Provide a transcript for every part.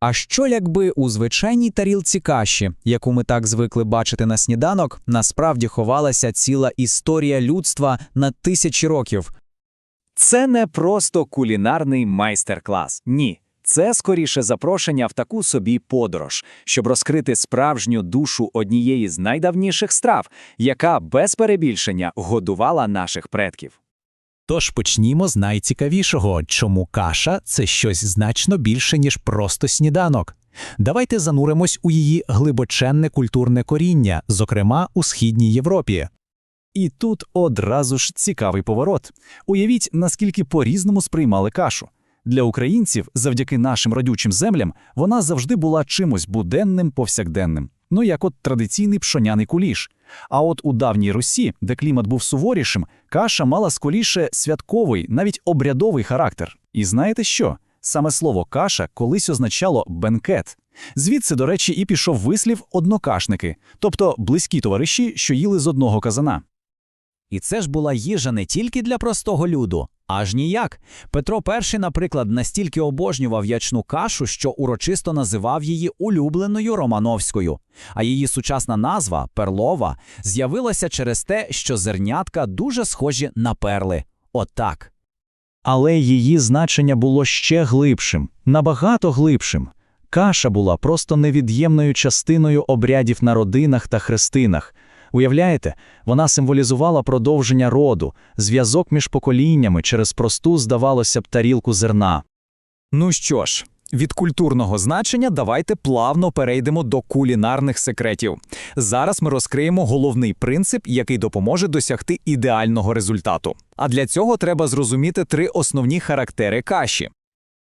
А що якби у звичайній тарілці каші, яку ми так звикли бачити на сніданок, насправді ховалася ціла історія людства на тисячі років? Це не просто кулінарний майстер-клас. Ні. Це скоріше запрошення в таку собі подорож, щоб розкрити справжню душу однієї з найдавніших страв, яка без перебільшення годувала наших предків. Тож почнімо з найцікавішого, чому каша це щось значно більше, ніж просто сніданок. Давайте зануримось у її глибоченне культурне коріння, зокрема у східній Європі. І тут одразу ж цікавий поворот. Уявіть, наскільки по-різному сприймали кашу. Для українців, завдяки нашим родючим землям, вона завжди була чимось буденним, повсякденним. Ну як от традиційний пшоняний куліш. А от у давній Русі, де клімат був суворішим, каша мала скоріше святковий, навіть обрядовий характер. І знаєте що? Саме слово каша колись означало бенкет. Звідси, до речі, і пішов вислів однокашники, тобто близькі товариші, що їли з одного казана. І це ж була їжа не тільки для простого люду, аж ніяк. Петро І, наприклад, настільки обожнював ячну кашу, що урочисто називав її улюбленою Романовською. А її сучасна назва перлова з'явилася через те, що зернятка дуже схожі на перли. Отак. Але її значення було ще глибшим, набагато глибшим. Каша була просто невід'ємною частиною обрядів на родинах та хрестинах. Уявляєте, вона символізувала продовження роду, зв'язок між поколіннями через просту, здавалося б, тарілку зерна. Ну що ж, від культурного значення давайте плавно перейдемо до кулінарних секретів. Зараз ми розкриємо головний принцип, який допоможе досягти ідеального результату. А для цього треба зрозуміти три основні характери каші.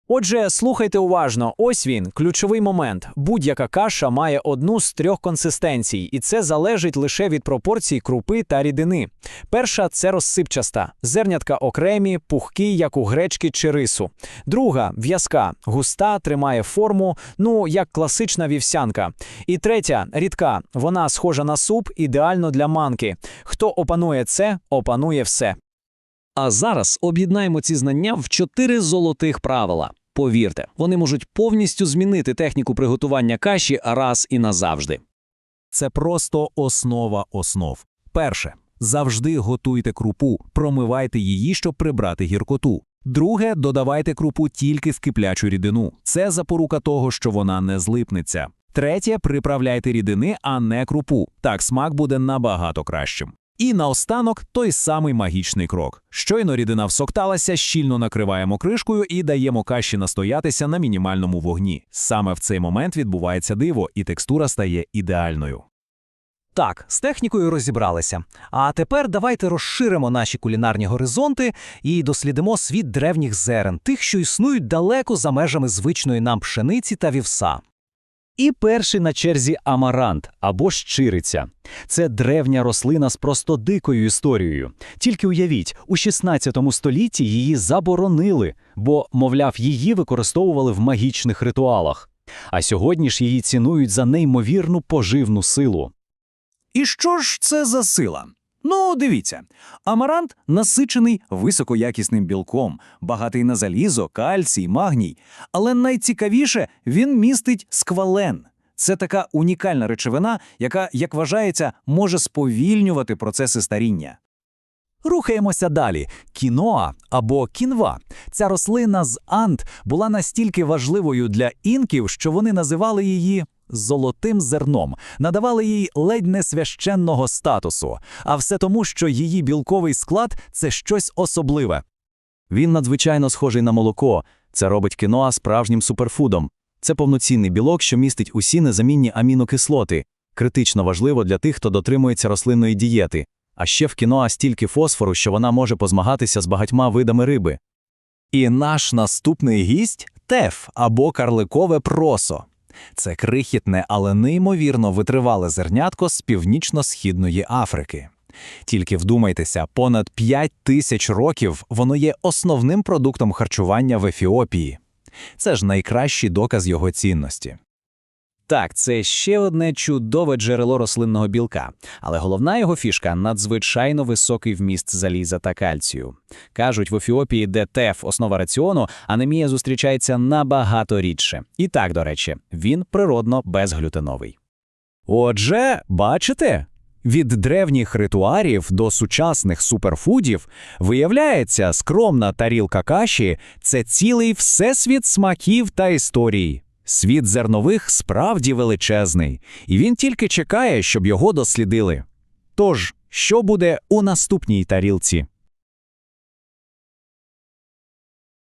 Отже, слухайте уважно, ось він, ключовий момент. Будь-яка каша має одну з трьох консистенцій, і це залежить лише від пропорцій крупи та рідини. Перша це розсипчаста, зернятка окремі, пухкі, як у гречки чи рису. Друга в'язка, густа, тримає форму, ну як класична вівсянка. І третя рідка, вона схожа на суп, ідеально для манки. Хто опанує це, опанує все. А зараз об'єднаємо ці знання в чотири золотих правила. Повірте, вони можуть повністю змінити техніку приготування каші раз і назавжди. Це просто основа основ. Перше. Завжди готуйте крупу, промивайте її, щоб прибрати гіркоту. Друге, додавайте крупу тільки в киплячу рідину. Це запорука того, що вона не злипнеться. Третє, приправляйте рідини, а не крупу. Так смак буде набагато кращим. І наостанок той самий магічний крок. Щойно рідина всокталася, щільно накриваємо кришкою і даємо каші настоятися на мінімальному вогні. Саме в цей момент відбувається диво, і текстура стає ідеальною. Так, з технікою розібралися. А тепер давайте розширимо наші кулінарні горизонти і дослідимо світ древніх зерен, тих, що існують далеко за межами звичної нам пшениці та вівса. І перший на черзі амарант або щириця. Це древня рослина з просто дикою історією. Тільки уявіть, у 16 столітті її заборонили, бо, мовляв, її використовували в магічних ритуалах. А сьогодні ж її цінують за неймовірну поживну силу. І що ж це за сила? Ну, дивіться, амарант насичений високоякісним білком, багатий на залізо, кальцій, магній. Але найцікавіше він містить сквален. Це така унікальна речовина, яка, як вважається, може сповільнювати процеси старіння. Рухаємося далі. Кіноа або кінва. Ця рослина з Ант була настільки важливою для інків, що вони називали її золотим зерном, надавали їй ледь не священного статусу, а все тому, що її білковий склад це щось особливе. Він надзвичайно схожий на молоко. Це робить кіноа справжнім суперфудом. Це повноцінний білок, що містить усі незамінні амінокислоти. Критично важливо для тих, хто дотримується рослинної дієти. А ще в кіноа стільки фосфору, що вона може позмагатися з багатьма видами риби. І наш наступний гість теф або карликове просо. Це крихітне, але неймовірно витривале зернятко з північно-східної Африки. Тільки вдумайтеся, понад 5 тисяч років воно є основним продуктом харчування в Ефіопії. Це ж найкращий доказ його цінності. Так, це ще одне чудове джерело рослинного білка, але головна його фішка надзвичайно високий вміст заліза та кальцію. Кажуть, в Ефіопії, де ТЕФ – основа раціону, анемія зустрічається набагато рідше. І так, до речі, він природно безглютеновий. Отже, бачите? Від древніх ритуарів до сучасних суперфудів виявляється, скромна тарілка каші – це цілий всесвіт смаків та історій. Світ зернових справді величезний, і він тільки чекає, щоб його дослідили. Тож, що буде у наступній тарілці?